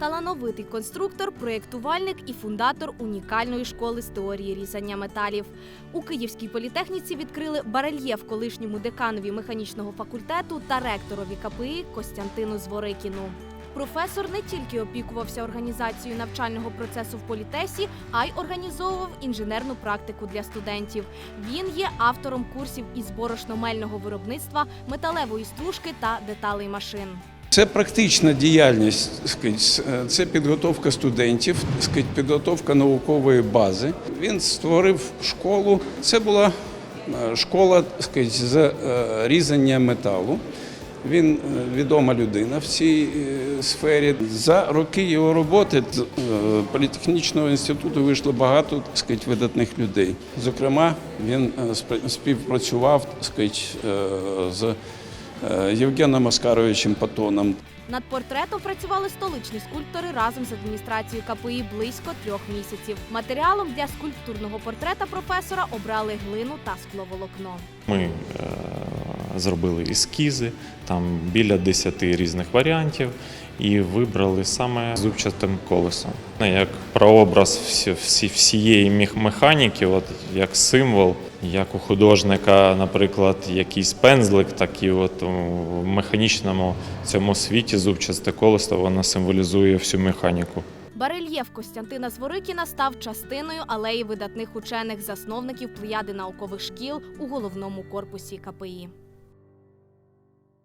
талановитий конструктор, проєктувальник і фундатор унікальної школи з теорії різання металів. У Київській політехніці відкрили барельєф колишньому деканові механічного факультету та ректорові КПІ Костянтину Зворикіну. Професор не тільки опікувався організацією навчального процесу в політесі, а й організовував інженерну практику для студентів. Він є автором курсів із борошномельного виробництва, металевої стружки та деталей машин. Це практична діяльність, е, це підготовка студентів, підготовка наукової бази. Він створив школу. Це була е, школа з е, різання металу. Він відома людина в цій сфері. За роки його роботи політехнічного інституту вийшло багато сказать, видатних людей. Зокрема, він співпрацював сказать, з Євгеном Оскаровичем Патоном. Над портретом працювали столичні скульптори разом з адміністрацією КПІ близько трьох місяців. Матеріалом для скульптурного портрета професора обрали глину та скловолокно. Ми е, зробили ескізи, там біля 10 різних варіантів, і вибрали саме зубчатим колесом. Ну, Як прообраз всі, всі, всієї механіки, от, як символ, як у художника, наприклад, якийсь пензлик, так і от у механічному цьому світі зубчасте колесо воно символізує всю механіку. Барельєф Костянтина Зворикіна став частиною алеї видатних учених, засновників плеяди наукових шкіл у головному корпусі КПІ.